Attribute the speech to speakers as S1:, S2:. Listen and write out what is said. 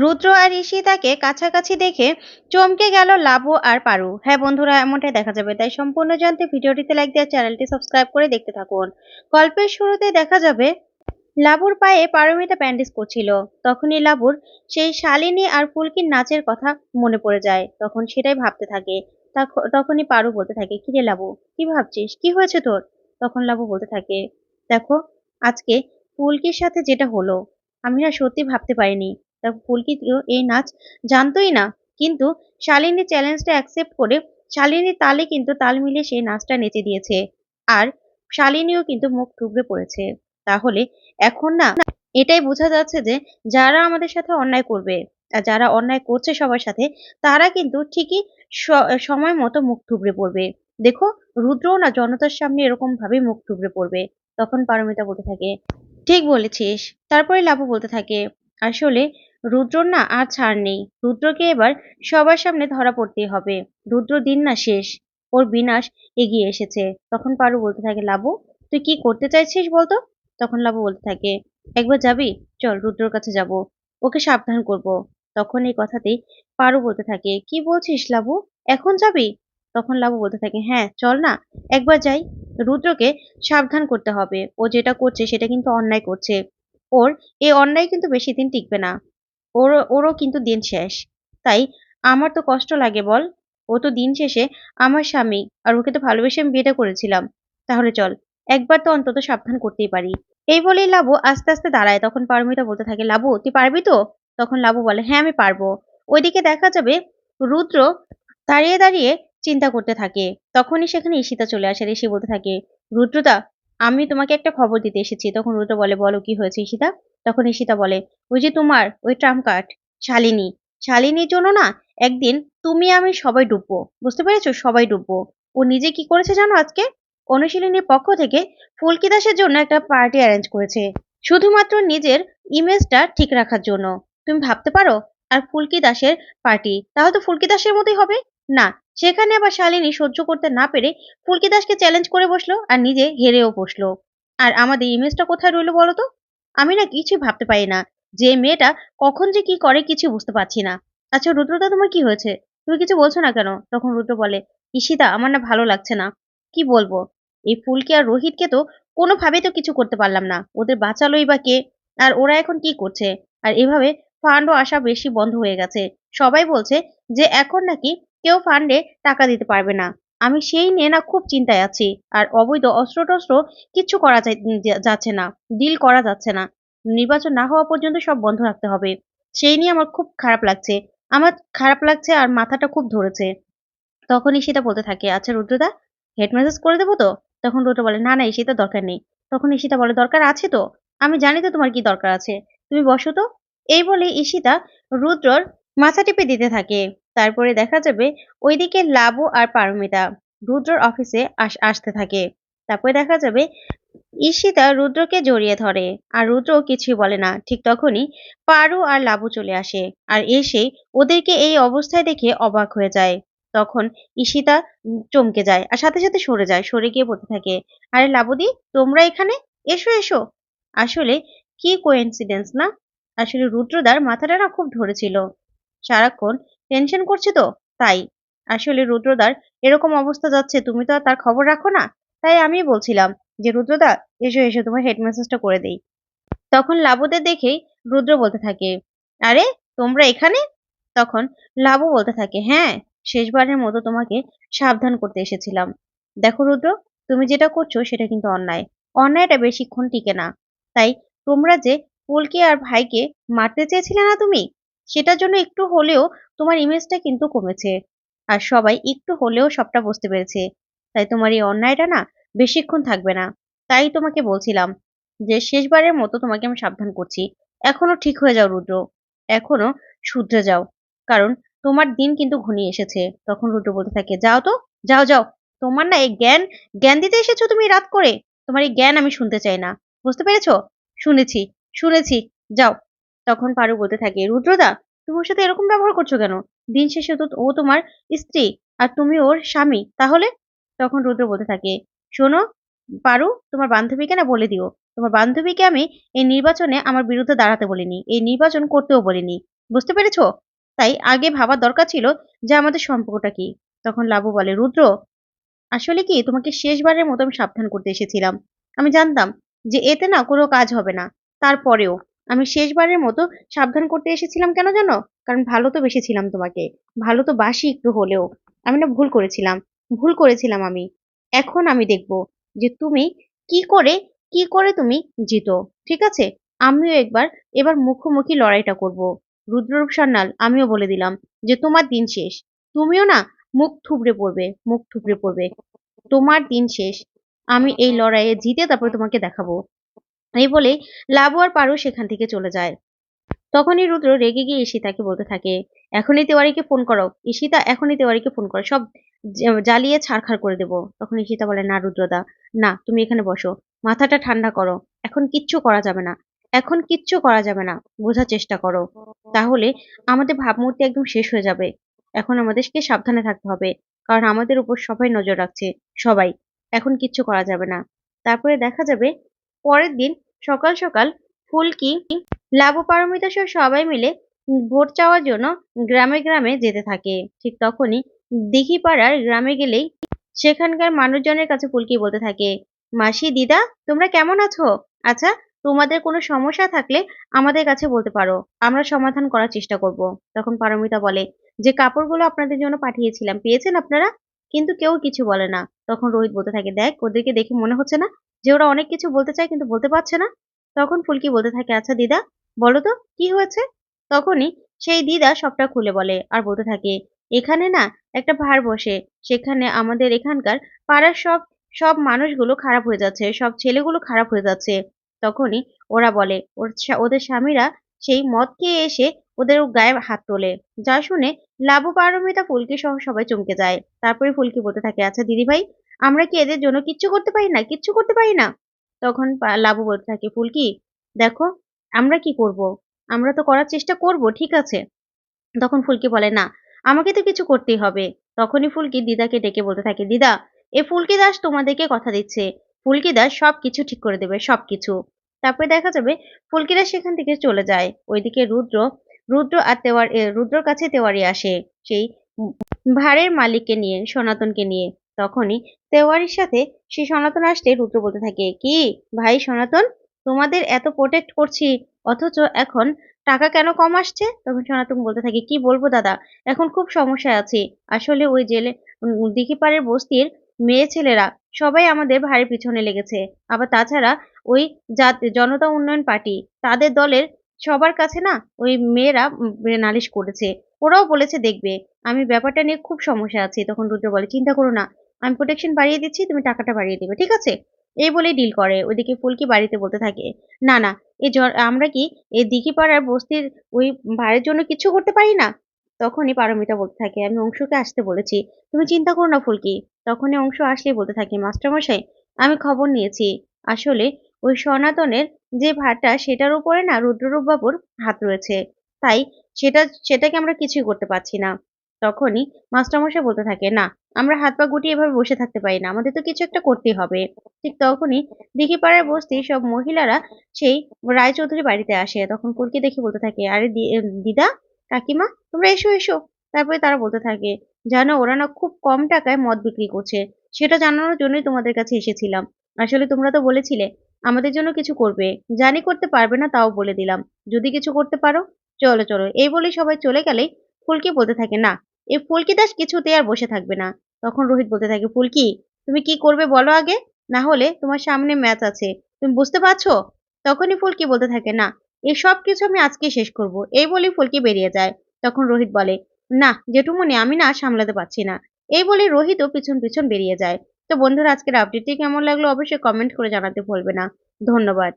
S1: রুদ্র আর ঋষি তাকে কাছাকাছি দেখে চমকে গেল লাবু আর পারু। হ্যাঁ বন্ধুরা, এমনটাই দেখা যাবে। তাই সম্পূর্ণ জানতে ভিডিওটিতে লাইক দেওয়ার চ্যানেলটি সাবস্ক্রাইব করে দেখতে থাকুন। গল্পের শুরুতে দেখা যাবে, লাবুর পায়ে পারমিতা প্যান্ডেজ করছিল। তখনই লাবুর সেই শালিনী আর ফুলকির নাচের কথা মনে পড়ে যায়। তখন সেটাই ভাবতে থাকে। তখ- তখনই পারু বলতে থাকে, কিরে লাবু, কি ভাবছিস? কি হয়েছে তোর? তখন লাবু বলতে থাকে, দেখো, আজকে ফুলকির সাথে যেটা হলো, আমি না সত্যি ভাবতে পারিনি। দেখো ফুলকি তো এই নাচ জানতোই না। কিন্তু শালিনী চ্যালেঞ্জটা অ্যাকসেপ্ট করে শালিনীর তালে কিন্তু তাল মিলিয়ে সেই নাচটা নেচে দিয়েছে। আর শালিনীও কিন্তু মুখ থুবড়ে পড়েছে। তাহলে এখন না, এটাই বোঝা যাচ্ছে যে যারা আমাদের সাথে অন্যায় করবে আর যারা অন্যায় করছে সবার সাথে, তারা কিন্তু ঠিকই সময় মতো মুখ থুবড়ে পড়বে। দেখো, রুদ্রও না জনতার সামনে এরকম ভাবে মুখ থুবড়ে পড়বে। তখন পারমিতা বলতে থাকে, ঠিক বলেছিস। তারপরে লাবু বলতে থাকে, আসলে রুদ্রর না আর ছাড় নেই। রুদ্রকে এবার সবার সামনে ধরা পড়তেই হবে। রুদ্র দিন না শেষ। ওর বিনাশ এগিয়ে এসেছে। তখন পারু বলতে থাকে, লাবু, তুই কি করতে চাইছিস বলতো? তখন লাবু বলতে থাকে, একবার যাবি? চল রুদ্রর কাছে যাব। ওকে সাবধান করব। তখন এই কথাতেই পারু বলতে থাকে, কি বলছিস লাবু? এখন যাবি? তখন লাবু বলতে থাকে হ্যাঁ চল না, একবার যাই। রুদ্রকে সাবধান করতে হবে। ও যেটা করছে সেটা কিন্তু অন্যায় করছে। ওর এই অন্যায় কিন্তু বেশি দিন টিকবে না। ওরও ওরও কিন্তু দিন শেষ। তাই আমার তো কষ্ট লাগে বল। ও তো দিন শেষে আমার স্বামী আর ওকে তো ভালোবেসে আমি বিয়েটা করেছিলাম। তাহলে চল, একবার তো অন্তত সাবধান করতেই পারি। এই বলেই লাবু আস্তে আস্তে দাঁড়ায়। তখন পারমিতা বলতে থাকে, লাবু, তুই পারবি তো? তখন লাবু বলে হ্যাঁ আমি পারব। ওইদিকে দেখা যাবে রুদ্র দাঁড়িয়ে দাঁড়িয়ে চিন্তা করতে থাকে। তখনই সেখানে ঈশিতা চলে আসে এসে বলতে থাকে, রুদ্রদা, আমি তোমাকে একটা খবর দিতে এসেছি। তখন রুদ্র বলে, বলো, কি হয়েছে ঈশিতা? তখন ঈশিতা বলে, ওই যে তোমার, ওই ট্রাম কার্ড শালিনী। শালিনীর জন্য না একদিন তুমি আমি সবাই ডুববো। বুঝতে পেরেছ? সবাই ডুববো। ও নিজে কি করেছে জানো আজকে? অনুশীলনীর পক্ষ থেকে ফুলকি দাসের জন্য একটা পার্টি অ্যারেঞ্জ করেছে। শুধুমাত্র নিজের ইমেজটা ঠিক রাখার জন্য। তুমি ভাবতে পারো? আর ফুলকি দাসের পার্টি, তাহলে তো ফুলকি দাসের মতোই হবে? না, সেখানে আবার শালিনী সহ্য করতে না পেরে ফুলকি দাসকে চ্যালেঞ্জ করে বসল আর নিজে হেরেও বসল। আর আমাদের ইমেজটা কোথায় রইল বলো তো? আমি না কিছু ভাবতে পারি না যে মেয়েটা কখন যে কি করে কিছু বুঝতে পারছি না। আচ্ছা রুদ্রদা, তোমার কি হয়েছে? তুমি কিছু বলছো না কেন? তখন রুদ্র বলে, ঈশিতা, আমার না ভালো লাগছে না। কি বলব? এই ফুলকে আর রোহিতকে তো কোনোভাবেই তো কিছু করতে পারলাম না। ওদের বাঁচালোই বা কে? আর ওরা এখন কি করছে? আর এভাবে ফান্ডও আসা বেশি বন্ধ হয়ে গেছে। সবাই বলছে যে এখন নাকি কেউ ফান্ডে টাকা দিতে পারবে না। আমি সেই নিয়ে না খুব চিন্তায় আছি। আর অবৈধ অস্ত্র টস্ত্র কিচ্ছু করা যাচ্ছে না ডিল করা যাচ্ছে না। নির্বাচন না হওয়া পর্যন্ত সব বন্ধ রাখতে হবে। সেই নিয়ে আমার খুব খারাপ লাগছে। আমার খারাপ লাগছে আর মাথাটা খুব ধরেছে। তখনই সেটা বলতে থাকে আচ্ছা রুদ্রদা হেড মেসেজ করে দেবো তো? তখন রুদ্র বলে, না না সেটা দরকার নেই। তখন ঈশিতা বলে, দরকার আছে তো? আমি জানি তো তোমার কি দরকার আছে। তুমি বসো তো। এই বলে ঈশিতা রুদ্রর মাথা টিপে দিতে থাকে। তারপরে দেখা যাবে ওইদিকে লাবু আর পারমিতা রুদ্রর অফিসে আস- আসতে থাকে। তারপরে দেখা যাবে ঈশিতা রুদ্রকে জড়িয়ে ধরে আর রুদ্র কিছুই বলে না। ঠিক তখনই পারু আর লাবু চলে আসে আর এসে ওদেরকে এই অবস্থায় দেখে অবাক হয়ে যায়। তখন ঈশিতা চমকে যায় আর সাথে সাথে সরে যায়, সরে গিয়ে বলতে থাকে, আরে লাবুদি, তোমরা এখানে? এসো এসো। আসলে কি কোইন্সিডেন্স না? আসলে রুদ্রদার মাথাটা না খুব ধরেছিল। সারাক্ষণ টেনশন করছে তো? তাই। আসলে রুদ্রদার এরকম অবস্থা যাচ্ছে, তুমি তো আর তার খবর রাখো না। তাই আমি বলছিলাম যে, রুদ্রদা, এসো এসো, তোমার হেড মেসেজটা করে দেই। তখন লাবুদের দেখেই রুদ্র বলতে থাকে, আরে, তোমরা এখানে? তখন লাবু বলতে থাকে হ্যাঁ শেষবারের মতো তোমাকে সাবধান করতে এসেছিলাম। দেখো রুদ্র, তুমি যেটা করছ সেটা কিন্তু অন্যায়। অন্যায়টা বেশিক্ষণ টিকে না। তাই তোমরা যে পুলকে আর ভাইকে মারতে চেয়েছিলে না তুমি? সেটার জন্য একটু হলেও তোমার ইমেজটা কিন্তু কমেছে। আর সবাই একটু হলেও সবটা বুঝতে পেরেছে। তাই তোমার এই অন্যায়টা না বেশিক্ষণ থাকবে না। তাই তোমাকে বলছিলাম যে শেষবারের মতো তোমাকে আমি সাবধান করছি। এখনও ঠিক হয়ে যাও, রুদ্র। এখনও শুধরে যাও। কারণ তোমার দিন কিন্তু ঘনিয়ে এসেছে। তখন রুদ্র বলতে থাকে, যাও তো, যাও যাও। তোমার না এই জ্ঞান জ্ঞান দিতে এসেছ তুমি রাত করে। তোমার এই জ্ঞান আমি শুনতে চাই না। বুঝতে পেরেছ? শুনেছি শুনেছি। যাও তখন পারু বলতে থাকে, রুদ্রদা, তুমি ওর সাথে এরকম ব্যবহার করছ কেন? দিন শেষে তো ও তোমার স্ত্রী আর তুমি ওর স্বামী, তাহলে? তখন রুদ্র বলতে থাকে, শোনো, পারু, তোমার বান্ধবীকে না বলে দিও। তোমার বান্ধবীকে আমি এই নির্বাচনে আমার বিরুদ্ধে দাঁড়াতে বলিনি, এই নির্বাচন করতেও বলিনি। বুঝতে পেরেছ? তাই আগে ভাবার দরকার ছিল যে আমাদের সম্পর্কটা কি। তখন লাবু বলে, রুদ্র, আসলে কি তোমাকে শেষবারের মতো আমি সাবধান করতে এসেছিলাম? আমি জানতাম যে এতে না কোনো কাজ হবে না। তারপরেও আমি শেষবারের মতো সাবধান করতে এসেছিলাম কেন জানো? কারণ ভালো তো বেশি ছিলাম তোমাকে। ভালো তো বাসি একটু হলেও। আমি না ভুল করেছিলাম। ভুল করেছিলাম আমি। এখন আমি দেখব যে তুমি কি করে কি করে তুমি জিতো। ঠিক আছে? আমিও একবার এবার মুখোমুখি লড়াইটা করব। রুদ্ররূপ সান্যাল, আমিও বলে দিলাম যে তোমার দিন শেষ। তুমিও না মুখ থুবড়ে পড়বে, মুখ থুবড়ে পড়বে। তোমার দিন শেষ। আমি এই লড়াইয়ে জিতে তারপর তোমাকে দেখাবো। এই বলে লাবু আর পারু সেখান থেকে চলে যায়। তখনই রুদ্র রেগে গিয়ে ঈশিতাকে বলতে থাকে, এখনই তেওয়ারিকে ফোন করো। ঈশিতা, এখনই তেওয়ারিকে ফোন করো। সব জ্বালিয়ে ছাড়খাড় করে দেবো। তখন ঈশিতা বলে, না রুদ্রদা, না, তুমি এখানে বসো। মাথাটা ঠান্ডা করো। এখন কিচ্ছু করা যাবে না। এখন কিচ্ছু করা যাবে না। বোঝার চেষ্টা করো। তাহলে আমাদের ভাবমূর্তি একদম শেষ হয়ে যাবে। এখন আমাদেরকে সাবধানে থাকতে হবে। কারণ আমাদের উপর সবাই নজর রাখছে। সবাই। এখন কিচ্ছু করা যাবে না। তারপরে দেখা যাবে পরের দিন সকাল সকাল ফুলকি লাবু পারমিতা সহ সবাই মিলে ভোট চাওয়ার জন্য গ্রামে গ্রামে যেতে থাকে। ঠিক তখনই দিঘি দিঘিপাড়ার গ্রামে গেলেই সেখানকার মানুষজনের কাছে ফুলকি বলতে থাকে, মাসি, দিদা, তোমরা কেমন আছো? আচ্ছা তোমাদের কোনো সমস্যা থাকলে আমাদের কাছে বলতে পারো, আমরা সমাধান করার চেষ্টা করব। তখন পারমিতা বলে, যে কাপড়গুলো আপনাদের জন্য পাঠিয়েছিলাম, পেয়েছেন আপনারা? কিন্তু কেউ কিছু বলে না। তখন রোহিত বলতে থাকে, দেখ, ওদেরকে দেখে মনে হচ্ছে না যে ওরা অনেক কিছু বলতে চায় কিন্তু বলতে পারছে না। তখন ফুলকি বলতে থাকে আচ্ছা দিদা, বলো তো, কি হয়েছে? তখনই সেই দিদা সবটা খুলে বলে আর বলতে থাকে, এখানে না একটা ভার বসে, সেখানে আমাদের এখানকার পাড়ার সব সব মানুষগুলো খারাপ হয়ে যাচ্ছে, সব ছেলেগুলো খারাপ হয়ে যাচ্ছে। তখনই ওরা বলে, ওর ওদের স্বামীরা সেই মদ খেয়ে এসে ওদের গায়ে হাত তোলে, যা শুনে লাবু পারমিতা ফুলকি সহ সবাই চমকে যায়। তারপরে ফুলকি বলতে থাকে আচ্ছা দিদি ভাই আমরা কি এদের জন্য কিচ্ছু করতে পারি না? কিচ্ছু করতে পারি না? তখন লাবু বলতে থাকে, ফুলকি, দেখো, আমরা কি করব? আমরা তো করার চেষ্টা করব, ঠিক আছে। তখন ফুলকি বলে, না, আমাকে তো কিছু করতেই হবে। তখনই ফুলকি দিদাকে ডেকে বলতে থাকে, দিদা, এ ফুলকি দাস তোমাদেরকে কথা দিচ্ছে। ফুলকি দাস সব কিছু ঠিক করে দেবে সব কিছু তারপরে দেখা যাবে, ফুলকি দাস সেখান থেকে চলে যায়। ওইদিকে রুদ্র রুদ্র আর তেওয়ার রুদ্রর কাছে তেওয়ারি আসে, সেই ভাড়ের মালিককে নিয়ে, সনাতনকে নিয়ে। তখনই তেওয়ারির সাথে সে সনাতন আসলে রুদ্র বলতে থাকে, কি ভাই সনাতন? তোমাদের এত প্রোটেক্ট করছি, অথচ এখন টাকা কেন কম আসছে? তখন সনাতন বলতে থাকে, কি বলব দাদা, এখন খুব সমস্যায় আছি। আসলে ওই জেলে দিঘিপাড়ের বস্তির মেয়ে ছেলেরা সবাই আমাদের ভাইয়ের পিছনে লেগেছে। আবার তাছাড়া ওই জাত, জনতা উন্নয়ন পার্টি, তাদের দলের সবার কাছে না ওই মেয়েরা নালিশ করেছে। ওরাও বলেছে, দেখবে, আমি ব্যাপারটা নিয়ে খুব সমস্যা আছি। তখন রুদ্র বলে, চিন্তা করো না আমি প্রোটেকশন বাড়িয়ে দিচ্ছি, তুমি টাকাটা বাড়িয়ে দিবে, ঠিক আছে? এই বলে ডিল করে, ওইদিকে ফুলকি বাড়িতে বলতে থাকে, না না, এই জ- আমরা কি এই দিঘিপাড়ার বস্তির ওই ভাইয়ের জন্য কিছু করতে পারি না? তখনই পারমিতা বলতে থাকে, আমি অংশকে আসতে বলেছি, তুমি চিন্তা করো না ফুলকি। তখনই অংশ আসলেই বলতে থাকে, মাস্টারমশাই, আমি খবর নিয়েছি, আসলে ওই সনাতনের যে ভাড়টা সেটার উপরে না রুদ্ররূপ বাবুর হাত রয়েছে, তাই সেটা, সেটাকে আমরা কিছুই করতে পারছি না। তখনই মাস্টারমশাই বলতে থাকে, না, আমরা হাত পা গুটিয়ে এভাবে বসে থাকতে পারি না, আমাদের তো কিছু একটা করতেই হবে। ঠিক তখনই দিঘি দিঘিপাড়ার বস্তি সব মহিলারা সেই রায়চৌধুরী বাড়িতে আসে। তখন ফুলকি দেখে বলতে থাকে, আরে দিদা, কাকিমা, তোমরা এসো এসো। তারপরে তারা বলতে থাকে, জানো, ওরা না খুব কম টাকায় মদ বিক্রি করছে, সেটা জানানোর জন্যই তোমাদের কাছে এসেছিলাম। আসলে তোমরা তো বলেছিলে, আমাদের জন্য কিছু করবে। জানি করতে পারবে না, তাও বলে দিলাম। যদি কিছু করতে পারো, চলো চলো। এই বলেই সবাই চলে গেলেই ফুলকি বলতে থাকে, না, এই ফুলকি দাস কিছুতে আর বসে থাকবে না। তখন রোহিত বলতে থাকে, ফুলকি, তুমি কি করবে বলো আগে? না হলে তোমার সামনে ম্যাচ আছে। তুমি বুঝতে পারছ? তখনই ফুলকি বলতে থাকে, না, এই সব কিছু আমি আজকে শেষ করব। এই বলেই ফুলকি বেরিয়ে যায়। তখন রোহিত বলে, না জেঠুমনি আমি না সামলাতে পারছি না। এই বলে রোহিতও পিছন পিছন বেরিয়ে যায়। তো বন্ধুরা, আজকের আপডেটটি কেমন লাগল অবশ্যই কমেন্ট করে জানাতে ভুলবে না। ধন্যবাদ।